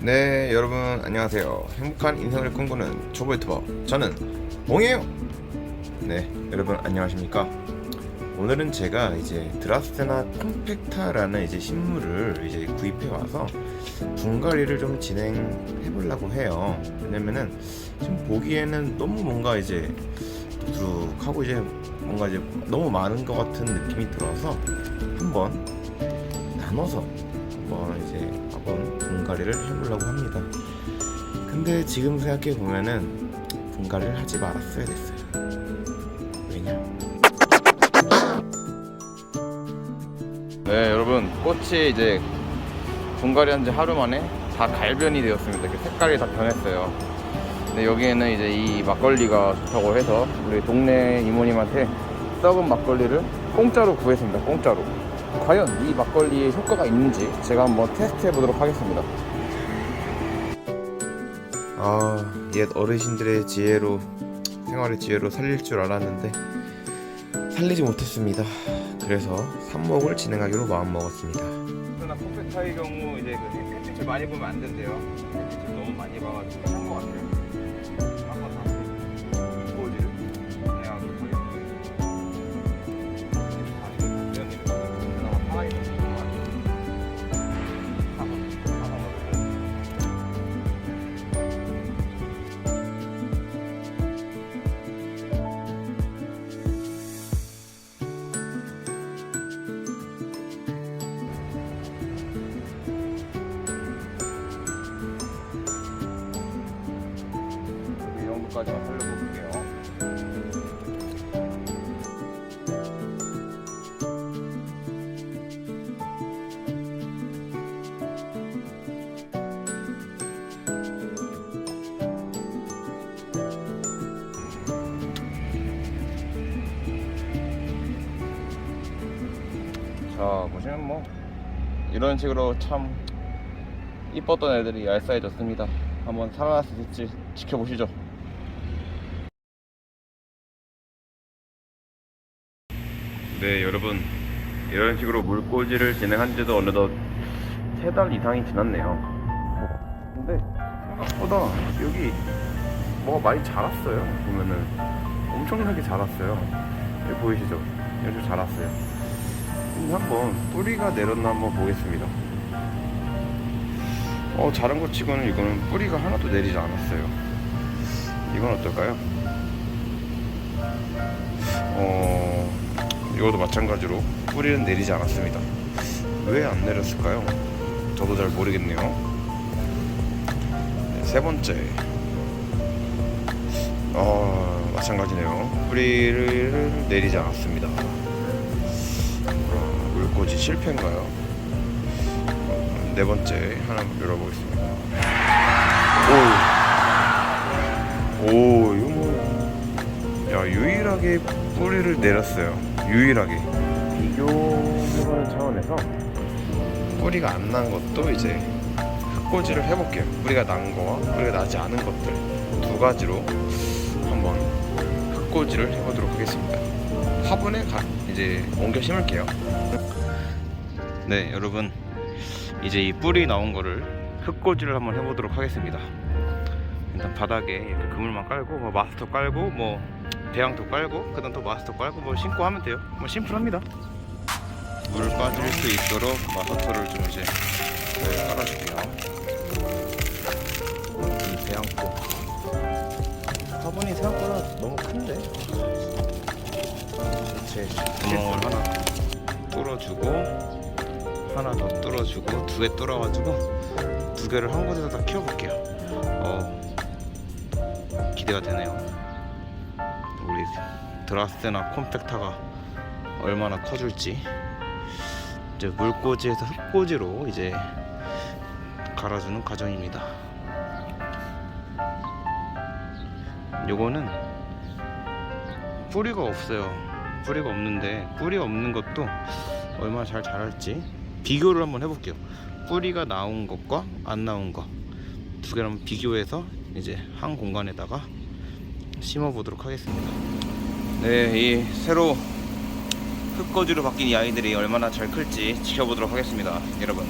네 여러분 안녕하세요. 행복한 인생을 꿈꾸는 초보 유튜버. 저는 몽이에요. 네 여러분 안녕하십니까? 오늘은 제가 이제 드라스테나 컴팩타라는 이제 식물을 이제 구입해 와서 분갈이를 좀 진행해 보려고 해요. 왜냐면은 지금 보기에는 너무 뭔가 이제 두둑하고 이제 뭔가 이제 너무 많은 것 같은 느낌이 들어서 한번 나눠서 한번 이제 한번 분갈이를 해보려고 합니다. 근데 지금 생각해 보면은 분갈이를 하지 말았어야 됐어요. 왜냐? 네, 여러분 꽃이 이제 분갈이한 지 하루 만에 다 갈변이 되었습니다. 이렇게 색깔이 다 변했어요. 근데 여기에는 이제 이 막걸리가 좋다고 해서 우리 동네 이모님한테 썩은 막걸리를 공짜로 구했습니다. 공짜로. 과연 이 막걸리의 효과가 있는지 제가 한번 테스트 해 보도록 하겠습니다. 아, 옛 어르신들의 지혜로 생활의 지혜로 살릴 줄 알았는데 살리지 못했습니다. 그래서 삽목을 진행하기로 마음 먹었습니다. 나 컴퓨터의 경우 이제 그 햇빛을 많이 보면 안 된대요. 햇빛을 너무 많이 봐가지고 한것 같아요. 이 정도까지만 살려볼게요. 자 보시면 뭐 이런 식으로 참 이뻤던 애들이 얄싸해졌습니다. 한번 있을지 지켜보시죠. 네, 여러분 이런 식으로 물꽂이를 진행한 지도 어느덧 세 달 이상이 지났네요. 근데 생각보다 여기 뭐가 많이 자랐어요. 보면은 엄청나게 자랐어요. 여기 보이시죠? 여기 자랐어요. 한번 뿌리가 내렸나 한번 보겠습니다. 어 자른 것 치고는 이거는 뿌리가 하나도 내리지 않았어요 이건 어떨까요? 어 이것도 마찬가지로 뿌리는 내리지 않았습니다 왜 안 내렸을까요? 저도 잘 모르겠네요 네, 세 번째 어 마찬가지네요 뿌리를 내리지 않았습니다 어, 물꽂이 실패인가요? 네 번째 하나 열어보겠습니다. 오, 오야 유일하게 뿌리를 내렸어요. 유일하게 비교하는 차원에서 뿌리가 안 난 것도 이제 흙꽂이를 해볼게요. 뿌리가 난 거와 뿌리가 나지 않은 것들 두 가지로 한번 흙꽂이를 해보도록 하겠습니다. 화분에 가, 이제 옮겨 심을게요. 네, 여러분. 이제 이 뿌리 나온 거를 흙꽂이를 한번 해보도록 하겠습니다. 일단 바닥에 이렇게 그물만 깔고 뭐 마스터 깔고 뭐 배양토 깔고 그다음 또 마스터 깔고 뭐 신고 하면 돼요. 뭐 심플합니다. 물 빠질 수 있도록 마스터를 좀 이제 잘 깔아줄게요. 이 배양토 화분이 생각보다 너무 큰데 대체 구멍을 하나 뚫어주고 하나 더 뚫어주고 두 개 뚫어가지고 두 개를 한 곳에서 다 키워볼게요. 어 기대가 되네요. 우리 드라스테나 콤팩타가 얼마나 커질지 이제 물꽂이에서 흙꽂이로 이제 갈아주는 과정입니다. 요거는 뿌리가 없어요. 뿌리가 없는데 뿌리 없는 것도 얼마나 잘 자랄지 비교를 한번 해볼게요. 뿌리가 나온 것과 안 나온 것 두 개를 한번 비교해서 이제 한 공간에다가 심어 보도록 하겠습니다. 네, 이 새로 흙거지로 바뀐 이 아이들이 얼마나 잘 클지 지켜보도록 하겠습니다, 여러분.